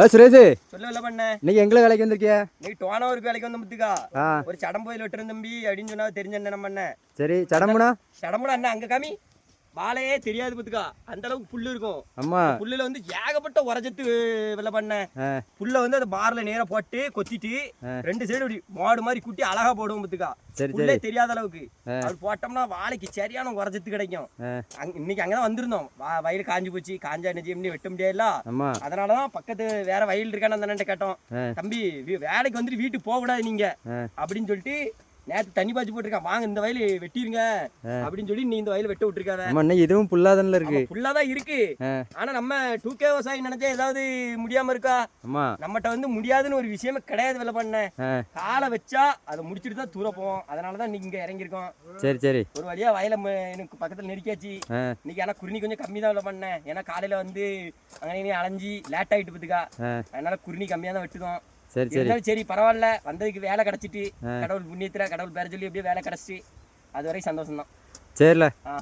ஆ சுரேஷ் சொல்ல இல்ல பண்ண. இன்னைக்கு எங்களை வேலைக்கு வந்திருக்கிய? இன்னைக்கு டோனாவூருக்கு வேலைக்கு வந்த முத்துக்கா. ஒரு சடம்போயில் வெட்டுறேன் தம்பி அப்படின்னு சொன்னா தெரிஞ்ச என்ன பண்ண சரி சடம்புனா? சடம்புனா என்ன அங்க காமி. வாழையே தெரியாது முத்துக்கா அந்த அளவுக்கு புல்லு இருக்கும். அம்மா புல்லுல வந்து ஏகப்பட்ட உரஜத்து வெள்ள பண்ண. புல்ல வந்து அந்த பார்ல நேரா போட்டு கொத்திட்டு. ரெண்டு சைடு இப்படி மாடு மாதிரி குட்டி அழகா போடுவோம் முத்துக்கா சரி புல்லே தெரியாத அளவுக்கு. அது போட்டோம்னா வாழைக்கு சரியான உரஜத்து கிடைக்கும். இன்னைக்கு அங்கதான் வந்திருந்தோம். வயல் காஞ்சு போச்சு. காஞ்சா என்ன செய்ய வெட்ட முடியாதுல்ல? அம்மா அதனாலதான் பக்கத்து வேற வயல் இருக்கான்னு அந்த கேட்டோம். தம்பி வேலைக்கு வந்துட்டு வீட்டுக்கு போக கூடாது நீங்க. அப்படின்னு சொல்லிட்டு நேத்து தண்ணி பாய்ச்சி போட்டிருக்கான் வாங்க இந்த வயல் வெட்டிருங்க அப்படின்னு சொல்லி நீ இந்த வயல் வெட்ட விட்டுருக்காத. இன்னும் இதுவும் புல்லாதானில் இருக்கு. ஃபுல்லா தான் இருக்கு. ஆனா நம்ம டூ கே விவசாயி நினைச்சா ஏதாவது முடியாம இருக்கா? அம்மா. நம்மகிட்ட வந்து முடியாதுன்னு ஒரு விஷயமே கிடையாது வேலை பண்ண. காலை வச்சா அதை முடிச்சுட்டு தான் தூர போவோம் அதனால தான் இன்னைக்கு இங்க இறங்கியிருக்கோம். சரி சரி. ஒரு வழியா வயலை எனக்கு பக்கத்துல நெருக்கியாச்சு. இன்னைக்கு ஆனா குருணி கொஞ்சம் கம்மி தான் பண்ணேன் ஏன்னா காலையில வந்து அங்கே அலைஞ்சி லேட் ஆயிட்டு பத்துக்கா அதனால குருணி கம்மியா தான் வெட்டுதோம். சரி சரி. சரி பரவாயில்ல. வந்ததுக்கு வேலை கிடைச்சிட்டு. கடவுள் புண்ணியத்துல கடவுள் பேர சொல்லி எப்படியோ வேலை கிடைச்சிட்டு அது வரைக்கும் சந்தோஷம் தான் சரில. ஆ.